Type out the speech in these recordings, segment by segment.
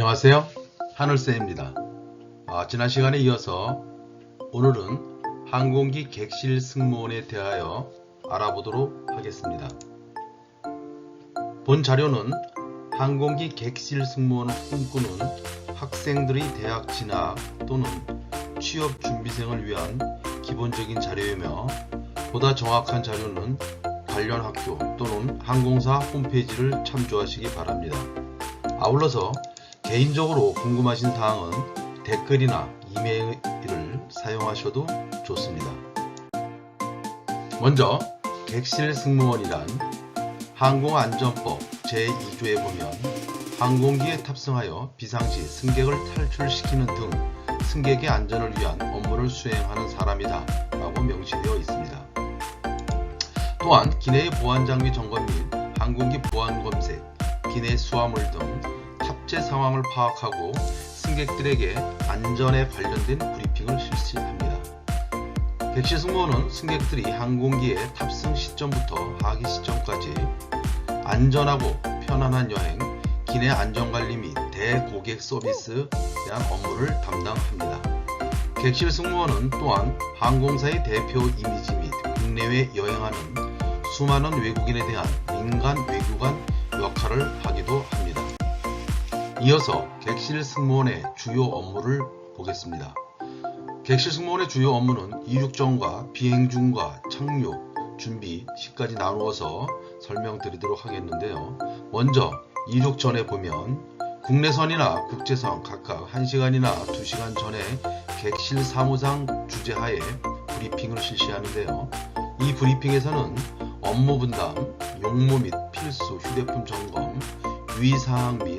안녕하세요. 하늘쌤입니다. 아, 지난 시간에 이어서 오늘은 항공기 객실 승무원에 대하여 알아보도록 하겠습니다. 본 자료는 항공기 객실 승무원을 꿈꾸는 학생들의 대학 진학 또는 취업 준비생을 위한 기본적인 자료이며 보다 정확한 자료는 관련 학교 또는 항공사 홈페이지를 참조하시기 바랍니다. 아울러서 개인적으로 궁금하신 사항은 댓글이나 이메일을 사용하셔도 좋습니다. 먼저 객실 승무원이란 항공안전법 제2조에 보면 항공기에 탑승하여 비상시 승객을 탈출시키는 등 승객의 안전을 위한 업무를 수행하는 사람이다 라고 명시되어 있습니다. 또한 기내의 보안 장비 점검 및 항공기 보안 검색, 기내 수화물 등 탑재 상황을 파악하고 승객들에게 안전에 관련된 브리핑을 실시합니다. 객실 승무원은 승객들이 항공기의 탑승 시점부터 하기 시점까지 안전하고 편안한 여행, 기내 안전관리 및 대고객 서비스에 대한 업무를 담당합니다. 객실 승무원은 또한 항공사의 대표 이미지 및 국내외 여행하는 수많은 외국인에 대한 민간 외교관 역할을 하기도 합니다. 이어서 객실 승무원의 주요 업무를 보겠습니다. 객실 승무원의 주요 업무는 이륙 전과 비행 중과 착륙, 준비 시까지 나누어서 설명드리도록 하겠는데요. 먼저 이륙 전에 보면 국내선이나 국제선 각각 1시간이나 2시간 전에 객실 사무상 주재하에 브리핑을 실시하는데요. 이 브리핑에서는 업무 분담, 용무 및 필수 휴대폰 점검, 유의사항 및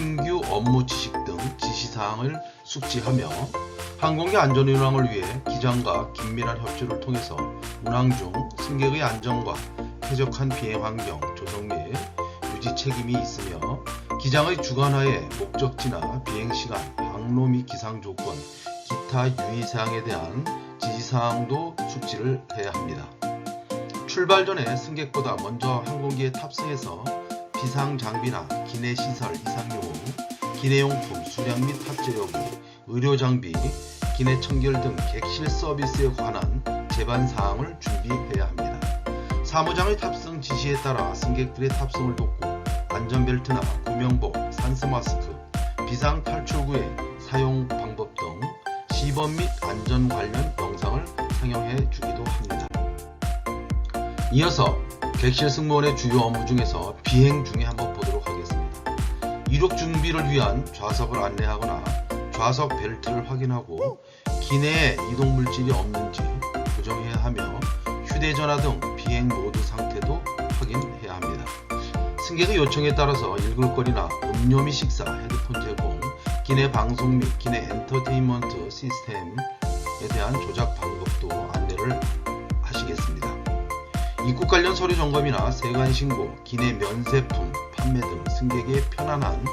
신규 업무 지식 등 지시사항을 숙지하며 항공기 안전 운항을 위해 기장과 긴밀한 협조를 통해서 운항 중 승객의 안전과 쾌적한 비행 환경 조성 및 유지 책임이 있으며 기장의 주관하에 목적지나 비행 시간, 항로 및 기상 조건, 기타 유의사항에 대한 지시사항도 숙지를 해야 합니다. 출발 전에 승객보다 먼저 항공기에 탑승해서 비상 장비나 기내 시설 이상 요구, 기내용품 수량 및 탑재 여부, 의료 장비, 기내 청결 등 객실 서비스에 관한 제반 사항을 준비해야 합니다. 사무장의 탑승 지시에 따라 승객들의 탑승을 돕고 안전벨트나 구명복, 산스마스크, 비상 탈출구의 사용 방법 등 시범 및 안전 관련 영상을 상영해 주기도 합니다. 이어서 객실 승무원의 주요 업무 중에서 비행 중에 한번 보도록 하겠습니다. 이륙 준비를 위한 좌석을 안내하거나 좌석 벨트를 확인하고 기내에 이동 물질이 없는지 고정해야 하며 휴대전화 등 비행 모드 상태도 확인해야 합니다. 승객의 요청에 따라서 읽을 거리나 음료 및 식사, 헤드폰 제공, 기내 방송 및 기내 엔터테인먼트 시스템에 대한 조작 방법도 안내를 관련 서류 점검이나 세관 신고, 기내 면세품 판매 등 승객의 편안한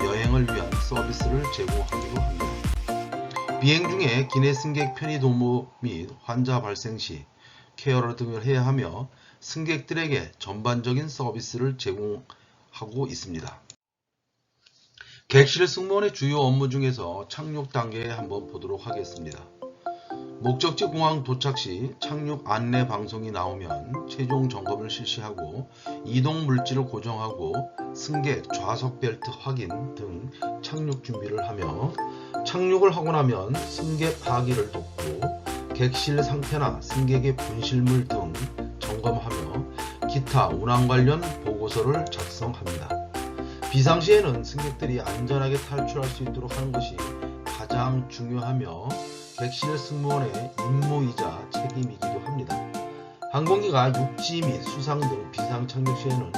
여행을 위한 서비스를 제공하기도 합니다. 비행 중에 기내 승객 편의 도모 및 환자 발생 시 케어를 등을 해야 하며 승객들에게 전반적인 서비스를 제공하고 있습니다. 객실 승무원의 주요 업무 중에서 착륙 단계에 한번 보도록 하겠습니다. 목적지 공항 도착 시 착륙 안내 방송이 나오면 최종 점검을 실시하고 이동 물질을 고정하고 승객 좌석 벨트 확인 등 착륙 준비를 하며 착륙을 하고 나면 승객 하기를 돕고 객실 상태나 승객의 분실물 등 점검하며 기타 운항 관련 보고서를 작성합니다. 비상시에는 승객들이 안전하게 탈출할 수 있도록 하는 것이 가장 중요하며 객실 승무원의 임무이자 책임이기도 합니다. 항공기가 육지 및 수상 등 비상 착륙 시에는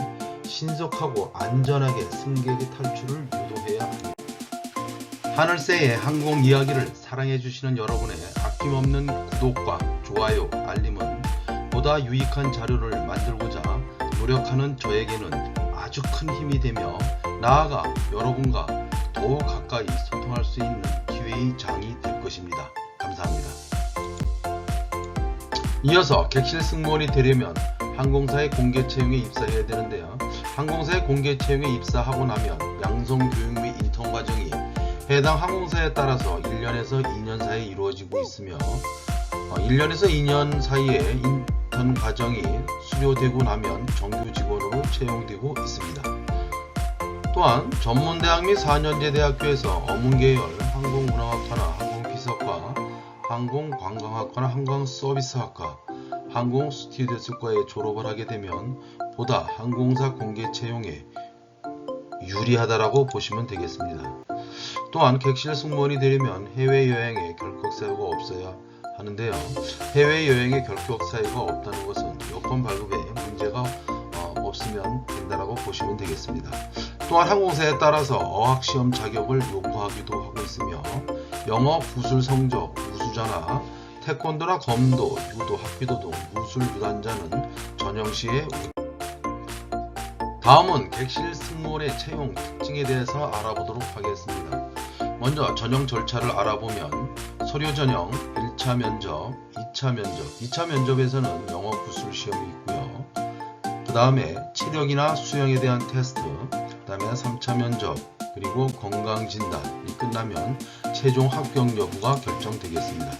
신속하고 안전하게 승객의 탈출을 유도해야 합니다. 하늘새의 항공 이야기를 사랑해주시는 여러분의 아낌없는 구독과 좋아요, 알림은 보다 유익한 자료를 만들고자 노력하는 저에게는 아주 큰 힘이 되며 나아가 여러분과 더욱 가까이 소통할 수 있는 기회의 장이 될 것입니다. 감사합니다. 이어서 객실 승무원이 되려면 항공사의 공개 채용에 입사해야 되는데요. 항공사의 공개 채용에 입사하고 나면 양성 교육 및 인턴 과정이 해당 항공사에 따라서 1년에서 2년 사이에 이루어지고 있으며 어, 1년에서 2년 사이에 인턴 과정이 수료되고 나면 정규 직원으로 채용되고 있습니다. 또한 전문대학 및 4년제 대학교에서 어문계열 항공운항학과나 항공피서과 항공관광학과나 항공서비스학과 항공스튜디오스과에 졸업을 하게 되면 보다 항공사 공개 채용에 유리하다라고 보시면 되겠습니다. 또한 객실 승무원이 되려면 해외여행에 결격 사유가 없어야 하는데요. 해외여행에 결격 사유가 없다는 것은 여권 발급에 문제가 어, 없으면 된다라고 보시면 되겠습니다. 또한 항공사에 따라서 어학시험 자격을 요구하기도 하고 있으며 영어 구술 성적 우수자나 태권도나 검도, 유도, 합기도 등 무술 유단자는 전형 시에 다음은 객실 승무원의 채용 특징에 대해서 알아보도록 하겠습니다. 먼저 전형 절차를 알아보면 서류 전형 1차 면접, 2차 면접, 2차 면접에서는 영어 구술 시험이 있고요. 그 다음에 체력이나 수영에 대한 테스트, 그 다음에 3차 면접, 그리고 건강진단이 끝나면 최종 합격 여부가 결정되겠습니다.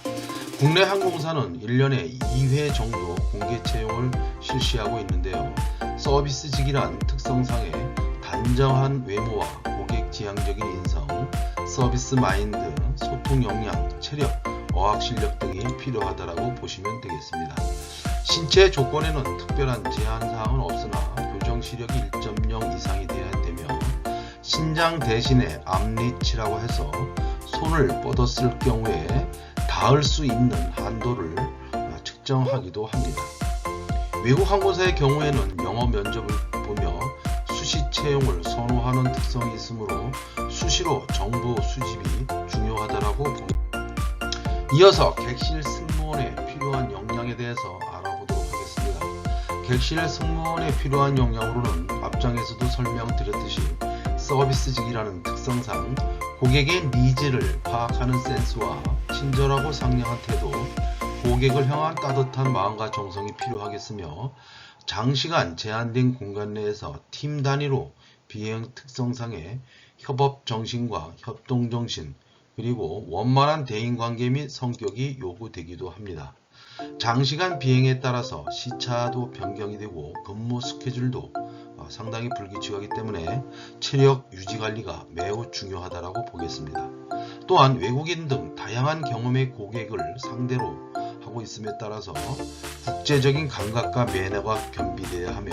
국내 항공사는 1년에 2회 정도 공개 채용을 실시하고 있는데요. 서비스직이란 특성상의 단정한 외모와 고객 지향적인 인성, 서비스 마인드, 소통 역량, 체력, 어학 실력 등이 필요하다라고 보시면 되겠습니다. 신체 조건에는 특별한 제한 사항은 없으나 교정 시력이 1.0 이상이 돼야 신장 대신에 앞리치라고 해서 손을 뻗었을 경우에 닿을 수 있는 한도를 측정하기도 합니다. 외국 항공사의 경우에는 영어 면접을 보며 수시 채용을 선호하는 특성이 있으므로 수시로 정보 수집이 중요하다라고 봅니다. 이어서 객실 승무원에 필요한 역량에 대해서 알아보도록 하겠습니다. 객실 승무원에 필요한 역량으로는 앞장에서도 설명드렸듯이 서비스직이라는 특성상 고객의 니즈를 파악하는 센스와 친절하고 상냥한 태도, 고객을 향한 따뜻한 마음과 정성이 필요하겠으며 장시간 제한된 공간 내에서 팀 단위로 비행 특성상의 협업 정신과 협동 정신 그리고 원만한 대인 관계 및 성격이 요구되기도 합니다. 장시간 비행에 따라서 시차도 변경이 되고 근무 스케줄도 어, 상당히 불규칙하기 때문에 체력 유지 관리가 매우 중요하다고 보겠습니다. 또한 외국인 등 다양한 경험의 고객을 상대로 하고 있음에 따라서 국제적인 감각과 매너가 겸비되어야 하며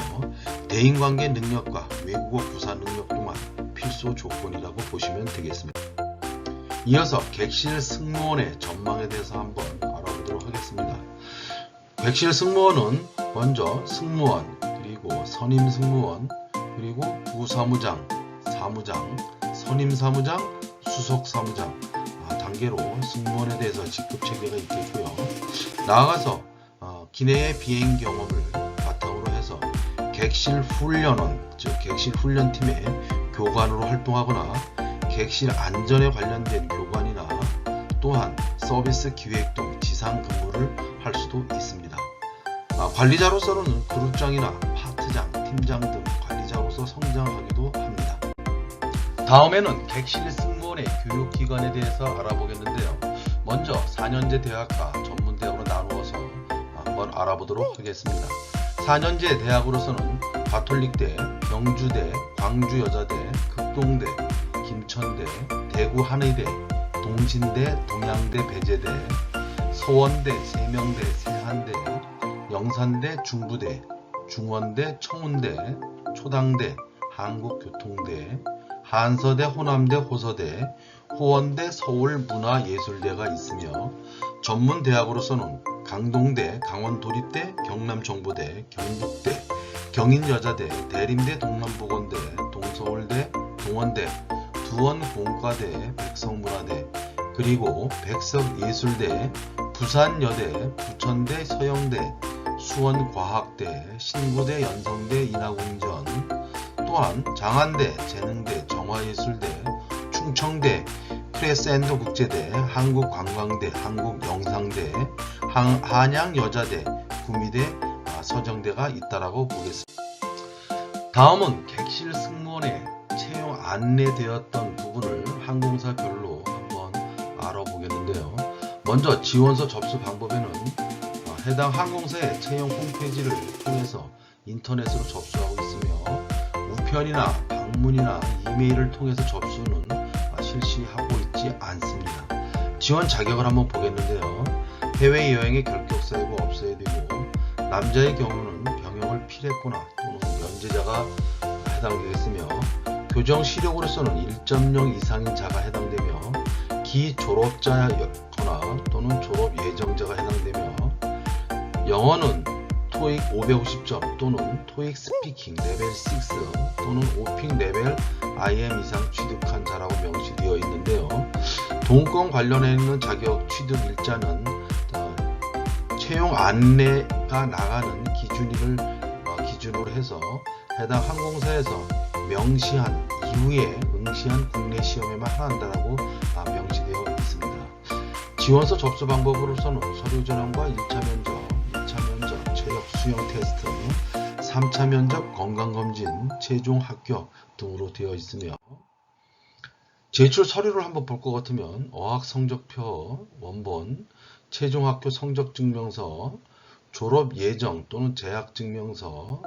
대인관계 능력과 외국어 구사 능력 또한 필수 조건이라고 보시면 되겠습니다. 이어서 객실 승무원의 전망에 대해서 한번 알아보도록 하겠습니다. 객실 승무원은 먼저 승무원, 그리고 선임 승무원, 그리고 부사무장, 사무장, 선임 사무장, 수석 사무장 아, 단계로 승무원에 대해서 직급 체계가 있겠고요. 나아가서 어, 기내의 비행 경험을 바탕으로 해서 객실 훈련원, 즉 객실 훈련팀의 교관으로 활동하거나 객실 안전에 관련된 교관이나 또한 서비스 기획 등 지상 근무를 할 수도 있습니다. 아, 관리자로서는 그룹장이나 팀장 등 관리자로서 성장하기도 합니다. 다음에는 객실 승무원의 교육기관에 대해서 알아보겠는데요. 먼저 4년제 대학과 전문대학으로 나누어서 한번 알아보도록 하겠습니다. 4년제 대학으로서는 가톨릭대, 경주대, 광주여자대, 극동대, 김천대, 대구 한의대, 동신대, 동양대, 배제대, 서원대, 세명대, 세한대, 영산대, 중부대, 중원대, 청운대, 초당대, 한국교통대, 한서대, 호남대, 호서대, 호원대, 서울문화예술대가 있으며 전문 대학으로서는 강동대, 강원도립대, 경남정보대, 경북대, 경인여자대, 대림대, 동남보건대, 동서울대, 동원대, 두원공과대, 백석문화대, 그리고 백석예술대, 부산여대, 부천대, 서영대, 수원과학대, 신구대, 연성대, 인하공전, 또한 장안대, 재능대, 정화예술대, 충청대, 크레센도 국제대, 한국관광대, 한국영상대, 한- 한양여자대, 구미대, 아, 서정대가 있다라고 보겠습니다. 다음은 객실 승무원의 채용 안내되었던 부분을 항공사별로 한번 알아보겠는데요. 먼저 지원서 접수 방법에는 어, 해당 항공사의 채용 홈페이지를 통해서 인터넷으로 접수하고 있으며 우편이나 방문이나 이메일을 통해서 접수는 아, 실시하고 있지 않습니다. 지원 자격을 한번 보겠는데요. 해외 여행의 결격사유가 없어야 되고 남자의 경우는 병역을 필했거나 또는 면제자가 해당되겠으며 교정 시력으로서는 1.0 이상인 자가 해당되며 기졸업자였거나 또는 졸업 예정자가 해당되며 영어는 토익 550점 또는 토익 스피킹 레벨 6 또는 오핑 레벨 IM 이상 취득한 자라고 명시되어 있는데요. 동권 관련해 있는 자격 취득 일자는 어, 채용 안내가 나가는 기준일을 어, 기준으로 해서 해당 항공사에서 명시한 이후에 응시한 국내 시험에만 한다라고 아, 명시되어 있습니다. 지원서 접수 방법으로서는 서류 전형과 1차 면접, 2차 면접, 체력 수영 테스트, 3차 면접 건강검진, 최종 합격 등으로 되어 있으며 제출 서류를 한번 볼 것 같으면 어학 성적표 원본, 최종 학교 성적 증명서, 졸업 예정 또는 재학 증명서,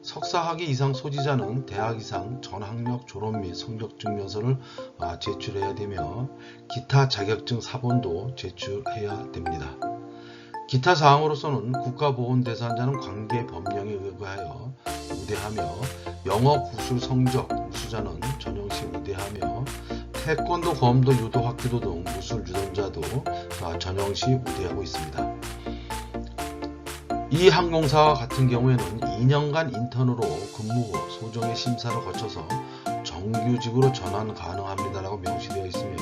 석사학위 이상 소지자는 대학 이상 전학력 졸업 및 성적 증명서를 아, 제출해야 되며 기타 자격증 사본도 제출해야 됩니다. 기타 사항으로서는 국가보훈 대상자는 관계 법령에 의거하여 우대하며 영어 구술 성적 우수자는 전형식 우대하며 태권도, 검도, 유도, 학기도 등 무술 유전자도 아, 전형시 우대하고 있습니다. 이 항공사와 같은 경우에는 2년간 인턴으로 근무 후 소정의 심사를 거쳐서 정규직으로 전환 가능합니다라고 명시되어 있으며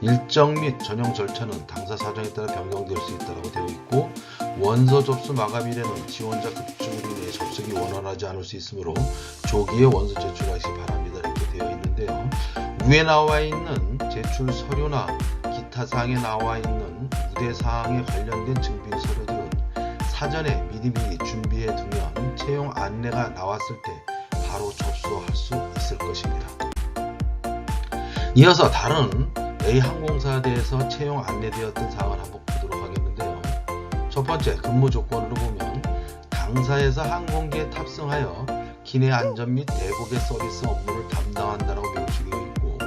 일정 및 전형 절차는 당사 사정에 따라 변경될 수 있다고 되어 있고 원서 접수 마감일에는 지원자 급증으로 인해 접속이 원활하지 않을 수 있으므로 조기에 원서 제출하시 기 바랍니다 이렇게 되어 있는데요. 위에 나와 있는 제출 서류나 기타 사항에 나와 있는 우대 사항에 관련된 증빙 서류들은 사전에 미리미리 준비해 두면 채용 안내가 나왔을 때 바로 접수할 수 있을 것입니다. 이어서 다른 A 항공사에 대해서 채용 안내되었던 사항을 한번 보도록 하겠는데요. 첫 번째 근무 조건으로 보면 당사에서 항공기에 탑승하여 기내 안전 및 대국의 서비스 업무를 담당한다고 명시되어 있고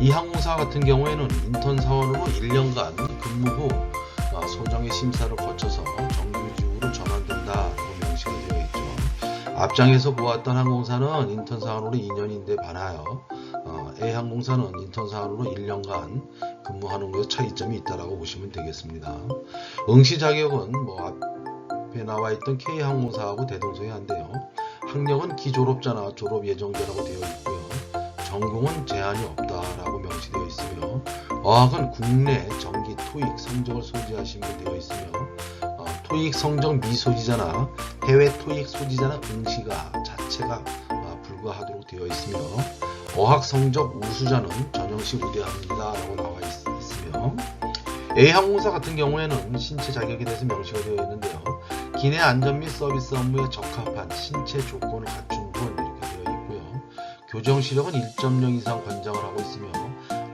이 항공사 같은 경우에는 인턴 사원으로 1년간 근무 후 아, 소정의 심사를 거쳐서 정규직으로 전환된다고 명시가 되어 있죠. 앞장에서 보았던 항공사는 인턴 사원으로 2년인데 반하여 어, A 항공사는 인턴 사원으로 1년간 근무하는 것에 차이점이 있다고 보시면 되겠습니다. 응시 자격은 뭐 앞에 나와 있던 K 항공사하고 대동소이한데요. 학력은 기졸업자나 졸업 예정자라고 되어 있고요. 전공은 제한이 없다라고 명시되어 있으며 어학은 국내 정기 토익 성적을 소지하시면 되어 있으며 어, 토익 성적 미소지자나 해외 토익 소지자나 응시가 자체가 어, 불가하도록 되어 있으며 어학 성적 우수자는 전형시 우대합니다 라고 나와 있, 있으며 A 항공사 같은 경우에는 신체 자격에 대해서 명시가 되어 있는데요. 기내 안전 및 서비스 업무에 적합한 신체 조건을 갖춘 분 이렇게 되어 있고요. 교정 시력은 1.0 이상 권장을 하고 있으며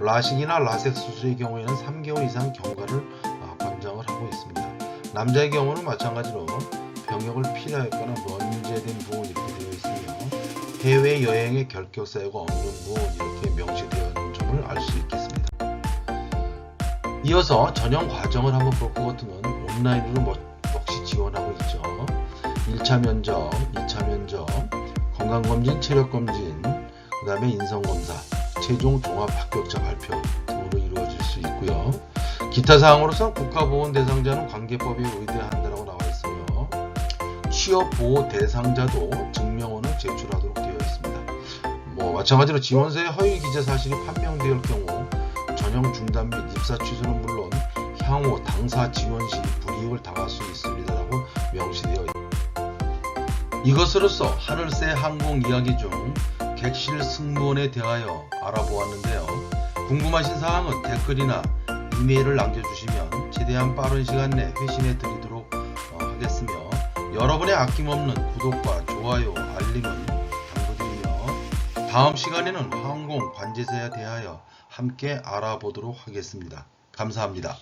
라식이나 라섹 수술의 경우에는 3개월 이상 경과를 아, 권장을 하고 있습니다. 남자의 경우는 마찬가지로 병역을 필요했거나 면제된 부분 이렇게 되어 해외 여행의 결격 사유가 없는 부분 이렇게 명시되어 있는 점을 알 수 있겠습니다. 이어서 전형 과정을 한번 볼 것 같으면 온라인으로 뭐- 역시 지원하고 있죠. 1차 면접, 2차 면접, 건강검진, 체력검진, 그 다음에 인성검사, 최종 종합 합격자 발표 등으로 이루어질 수 있고요. 기타 사항으로서 국가보훈 대상자는 관계법에 의대한다고 나와 있으며 취업 보호 대상자도 증명 뭐 마찬가지로 지원서에 허위 기재 사실이 판명될 경우 전형 중단 및 입사 취소는 물론 향후 당사 지원 시 불이익을 당할 수 있습니다라고 명시되어 있습니다. 이것으로서 하늘새 항공 이야기 중 객실 승무원에 대하여 알아보았는데요. 궁금하신 사항은 댓글이나 이메일을 남겨주시면 최대한 빠른 시간 내 회신해 드리도록 어, 하겠으며 여러분의 아낌없는 구독과 좋아요, 알림은 다음 시간에는 항공 관제사에 대하여 함께 알아보도록 하겠습니다. 감사합니다.